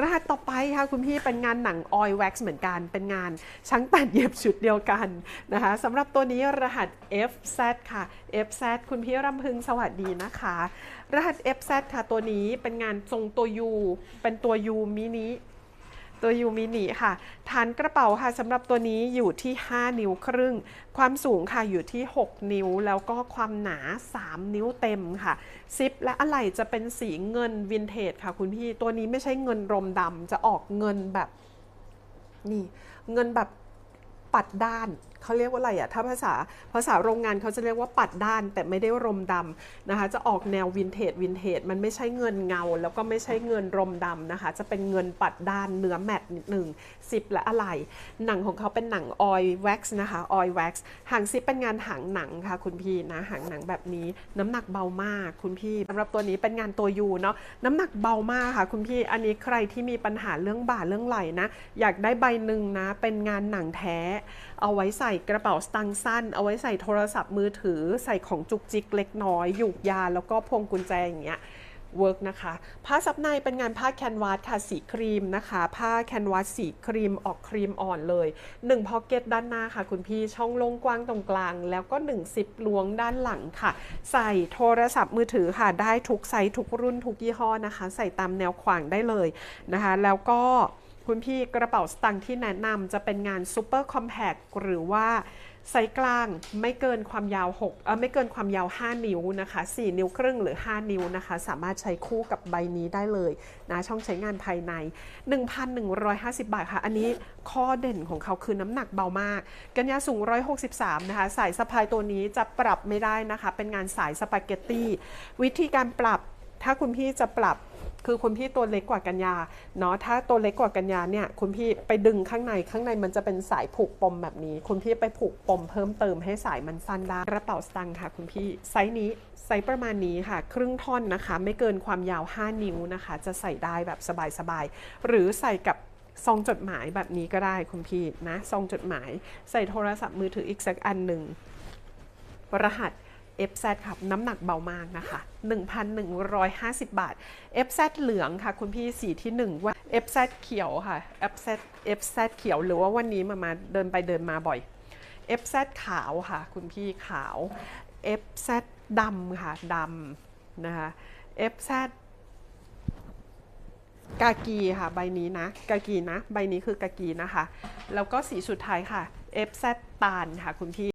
รหัสต่อไปค่ะคุณพี่เป็นงานหนังออยแว็กซ์เหมือนกัน เป็นงานช่างตัดเย็บชุดเดียวกันนะคะสำหรับตัวนี้รหัส FZ ค่ะ FZ คุณพี่รำพึงสวัสดีนะคะ รหัส FZ ค่ะตัวนี้เป็นงานทรงตัว U เป็นตัว U มินิ ตัวยูมินิค่ะ ฐานกระเป๋าค่ะสำหรับตัวนี้อยู่ที่ 5 นิ้วครึ่ง ความสูงค่ะอยู่ที่ 6 นิ้ว แล้วก็ความหนา 3 นิ้วเต็มค่ะ ซิปและอะไหล่จะเป็นสีเงินวินเทจค่ะคุณพี่ ตัวนี้ไม่ใช่เงินรมดำจะออกเงินแบบนี่เงินแบบปัดด้าน เขาเรียกว่าอะไรอะถ้าภาษาภาษาโรงงานเขาจะเรียกว่าปัดด้านแต่ไม่ได้รมดำนะคะ จะออกแนววินเทจวินเทจมันไม่ใช่เงินเงา แล้วก็ไม่ใช่เงินรมดำนะคะ จะเป็นเงินปัดด้านเนื้อแมตต์นิดหนึ่งซิปและอะไหล่หนังของเขาเป็นหนังออยแว็กซ์นะคะออยแว็กซ์หางซิปเป็นงานหางหนังค่ะคุณพี่นะหางหนังแบบนี้น้ำหนักเบามากคุณพี่สำหรับตัวนี้เป็นงานตัวยูเนาะน้ำหนักเบามากค่ะคุณพี่อันนี้ใครที่มีปัญหาเรื่องบ่าเรื่องไหล่นะอยากได้ใบหนึ่งนะเป็นงานหนังแท้ เอาไว้ใส่กระเป๋าสตางค์สั้น เอาไว้ใส่โทรศัพท์มือถือ ใส่ของจุกจิกเล็กน้อยหยูกยา แล้วก็พวงกุญแจอย่างเงี้ยเวิร์กนะคะผ้าซับในเป็นงานผ้าแคนวาสค่ะสีครีมนะคะ ผ้าแคนวาสสีครีมออกครีมอ่อนเลย1พ็อกเก็ตด้านหน้าค่ะ คุณพี่ช่องลงกว้างตรงกลาง แล้วก็1ซิปล้วงด้านหลังค่ะ ใส่โทรศัพท์มือถือค่ะ ได้ทุกไซส์ทุกรุ่นทุกยี่ห้อนะคะ ใส่ตามแนวขวางได้เลยนะคะ แล้วก็ คุณพี่กระเป๋าสตางค์ที่แนะนำจะเป็นงานซูเปอร์คอมแพคหรือว่าไซส์กลางไม่เกินความยาว6เออไม่เกินความยาว 5 นิ้วนะคะ 4 นิ้วครึ่งหรือ 5 นิ้วนะคะ สามารถใช้คู่กับใบนี้ได้เลยนะช่องใช้งานภายใน 1,150 บาทค่ะ อันนี้ข้อเด่นของเขาคือน้ำหนักเบามาก กันยาสูง 163 นะคะ สายสะพายตัวนี้จะปรับไม่ได้นะคะ เป็นงานสายสปาเกตตี้วิธีการปรับถ้าคุณพี่จะปรับ คือคุณพี่ตัวเล็กกว่ากัญญาเนาะถ้าตัวเล็กกว่ากัญญาเนี่ยคุณพี่ไปดึงข้างในข้างในมันจะเป็นสายผูกปมแบบนี้ คุณพี่ไปผูกปมเพิ่มเติมให้สายมันสั้นได้กระเป๋าสตางค์ค่ะ คุณพี่ไซส์นี้ไซส์ประมาณนี้ค่ะ ครึ่งท่อนนะคะ ไม่เกินความยาว 5 นิ้วนะคะ จะใส่ได้แบบสบายๆหรือใส่กับซองจดหมายแบบนี้ก็ได้คุณพี่นะซองจดหมาย ใส่โทรศัพท์มือถืออีกสักอันหนึ่งรหัส FZ ครับน้ำหนักเบามากนะคะ 1,150 บาท FZ เหลืองค่ะ คุณพี่สีที่ 1 ว่า FZ เขียวค่ะ FZ FZ เขียวหรือว่าวันนี้มามาเดินไปเดินมาบ่อย FZ ขาวค่ะ คุณพี่ขาว FZ ดำค่ะดำนะคะ FZ กากีค่ะใบนี้นะ กากีนะ ใบนี้คือกากีนะคะ แล้วก็สีสุดท้ายค่ะ FZ ตาลค่ะคุณพี่